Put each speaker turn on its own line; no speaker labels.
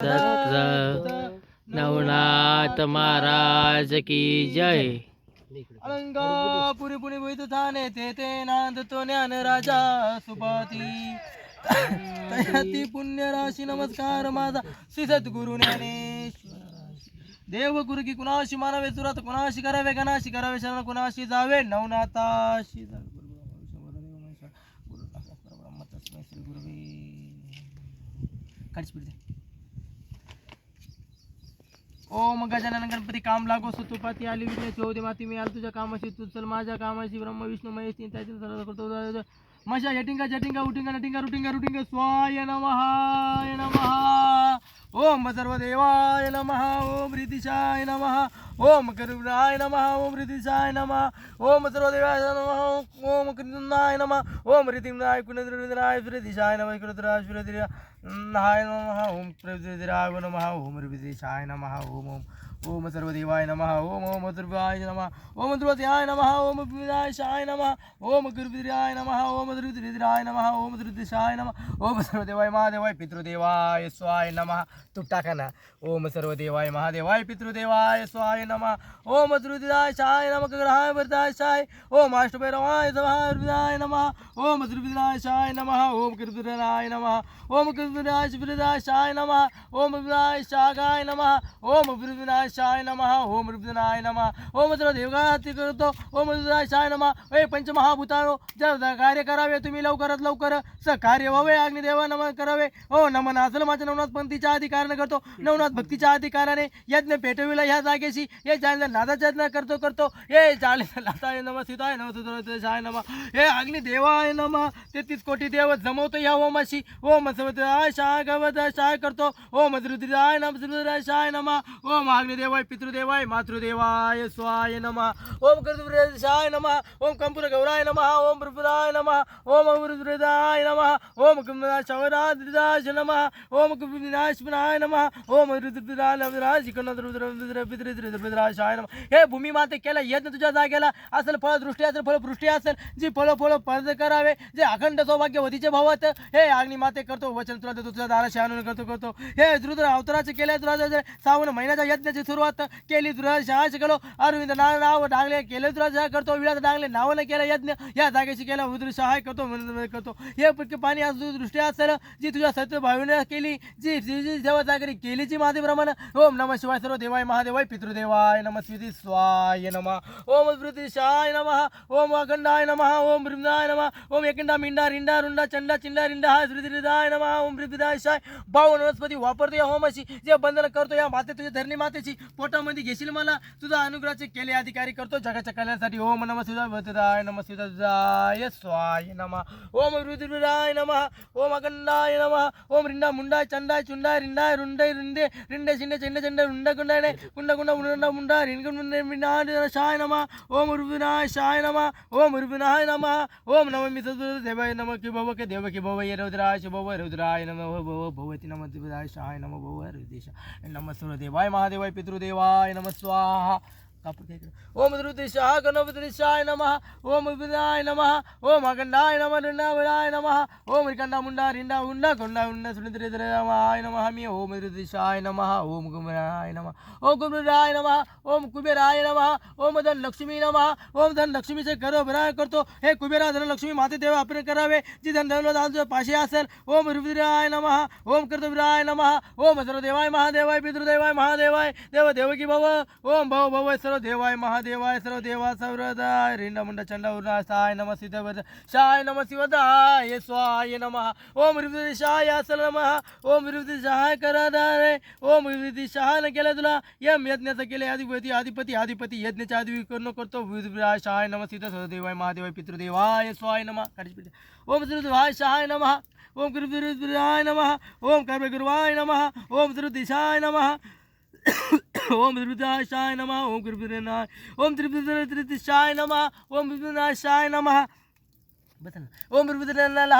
दत्त नवनाथ महाराज की जय।
अलंगापुरी पुरी पुरी थाने ते ते नांद तो ज्ञान राजा सुपाती। तयाती पुण्य राशी नमस्कार माझा श्री सद्गुरु ज्ञानेश्वर देव गुरु की कुणाशी मानावे सुरात कुणाशी करावे गणाशी करावे शरण कुणाशी जावे नवनाथाशी। जावे. गुरु ब्रह्मा ओम गजानन गणपती काम लागो सुतुपाती आली विघ्नाची होते माती मी आल तुझ्या कामाशी तू चल माझ्या कामाशी ब्रह्म विष्णू महेश तीन सर्व करतो मशा यटिंगा जटिंगा उटिंगा नटिंगा रुटिंगा रुटिंगा स्वाय नमः नमः ओम सर्वदेवाय नमः ओम रितिशाय नमः ओम करुणाय नमः ओम रितिशाय नमः ओम सर्वदेवाय नमः ओम कृष्णाय नमः ओम रितिनाय कुणद्रविदराय सुरदिशाय नमः कुणद्राय सुरदिराय नाय नमः ओम प्रविदिराय नम ओम रितिशाय नमः ओम ओम ओम सर्वदेवाय नमः ओम ओम दुर्गाय नमः ओम ध्रुवत्याय नमः ओम विनाशाय नमः ओम गुरुविद्राय नमः ओम ध्रुविद्राय नमः ओम ध्रुदिशाय नमः ओम सर्वदेवाय महादेवाय पितृदेवाय स्वाय नमः तू टाका ना ओम सर्वदेवाय महादेवाय पितृदेवाय स्वाय नमः ओम ध्रुविदाय शाय नमः ग्रहाय वरदाय शाय ओम अष्टभैरवाय समाय नमः ओम ध्रुविदाय शाय नमः ओम कृतराय नमः ओम कृतराय शिवदाय शाय नमः ओम विनाय शागाय नमः ओम विनाय शाय नमः ओम विनाय नमः ओम सर्व देवगाती करतो ओम विनाय शाय नमः। ए पंचमहाभूतानो जर कार्य करावे तुम्ही लवकरात लवकर सहकार्य व्हावे अग्निदेवा नमन करावे। ओ नमन असल माझ्या नवनाथ पंथीच्या अधिकाराने करतो नवनाथ भक्तीच्या अधिकाराने यज्ञ पेटविला ह्या जागेशी हे जाणले नादाचा यज्ञ करतो करतो हे जाळे लाताय नम सीताय नम शाय नम हे अग्निदेवाय नमा तेहतीस कोटी देव जमवतो या ओमाशी ओम सवताय शाय गवत शाय करतो ओम रुद्राय नम रुद्राय शाय नमा ओम अग्निदेवाय पितृदेवाय मातृदेवाय स्वाय नमा ओम शाय नमा ओम कंपुर गौराय नमा ओम रुद्राय नमा ओम रुद्राय नमा ओम कुमरा शवराज नम ओम कुविनाशनाय नमा ओम रुद्राय रुद्राय नम हे भूमी माते केला यज्ञ तुझ्या जागेला असेल फळदृष्टी असेल फळपृष्टी असेल जी फळ फळ पर्ज करावे? जे अखंड सौभाग्यवतीचे भवत हे अग्निमाते करतो वचन तुला देतो तुझ्या दाराशी आणून करतो करतो. हे रुद्र अवतराचे केले तुला सावन श्रावण महिन्याच्या यज्ञाची सुरुवात केली तुला शहाच केलो. अरविंद नाव नाव डांगले केले तुला जहा करतो. विळात डांगले नावानं केलं यज्ञ या जागेशी केला रुद्र सहाय करतो करतो. हे पिके पाणी आज दृष्टी असेल जी तुझ्या सत्य भावीने केली जी जी जी जागरी केली जी प्रमाण. ओम नम शिवाय सर्व देवाय महादेवाय पितृदेवाय नम स्विती स्वाय नम. ओम शाय नम. ओम अखंडाय नम. ओम बृंदाय नम. ओम एकंडा मिंडा रिंडा रुंडा चंडा चिंडा रिंडा हा श्रीदाय नम ओम ब्रिदाय शाय. भाव वनस्पती वापरतो या होमाशी जे बंधन करतो या माते तुझ्या धरणी मातेची. पोटामध्ये घेशील मला? तुझा अनुग्रहाचे केले अधिकारी करतो जगाच्या कल्याणासाठी. ओम नम सुधाय नम सुधाय स्वाय नम. ओम रुद्राय नम ओम अखंडाय नम. ओम रिंडा मुंडा चंडा चुंडा रिंडा रुंडे रिंडे रिंडे शिंडे चंडे चंडे रुंडा गुंडाने कुंडा कुंडा मुंडा मुंडा रिंग शाय नम. ओम रुबिनाय शाय नम. ओम रुबिनाय नम. ओम नम मी देवाय नम कि भव के देव कि भव रौद्राय रुद्राय भव रुद्राय नम भव भवती नम दिवदाय शाय नम भव रुदेश नम देवाय महादेवाय पितृदेवाय नम स्वाहा कापूर घ्या इकडे. ओम रुद्रेशाय गणपतीशाय नमः ओम विदाय नमः ओम अखंडाय नमः रुंडाय नमः ओम रिकंडा मुंडा रिंडा उंडा कोंडा उंडा सुरेंद्रमाय नमः मी ओम रुद्रेशाय नमः ओम कुमाराय नमः ओम कुबेराय नमः ओम कुबेराय नमः ओम धन लक्ष्मी नमः ओम धन लक्ष्मीचे करो भराय करतो हे कुबेरा धन लक्ष्मी माते देवा आपण करावे जी धन धन पाशी असेल ओम रुद्राय नमः ओम कर्तवीराय नमः ओम सर्व महादेवाय पितृदेवाय महादेवाय देव देवकी भव ओम भव भव सर्व देवाय महादेवाय सर्व देवा सर्वदाय. रिंडा मुंडा चंडा उर्णा साय नम सिद्ध शाय नम शिवदाय स्वाय नमः. ओम शाय असल नमः. ओम शाय करादारे ओम शायनं केलं तुला. यम यज्ञाचं केले अधिपती अधिपती अधिपती यज्ञाच्या अधिवी कर्ण करतो शाय नम सिद्ध देवाय महादेवाय पितृदेवाय स्वाय नमः. काढीच ओम श्रीवाय शहाय नमः. ओम गुरुदेवाय नमः. ओम कर्म गुरुवाय नमः. ओम श्रुदिशाय नमः. ओम त्रिपुराशाय नमः ओम कृपनाय ओम त्रिपुराशाय नमः ओम विपुनाशाय नमः बस ना ओम त्रिपुराला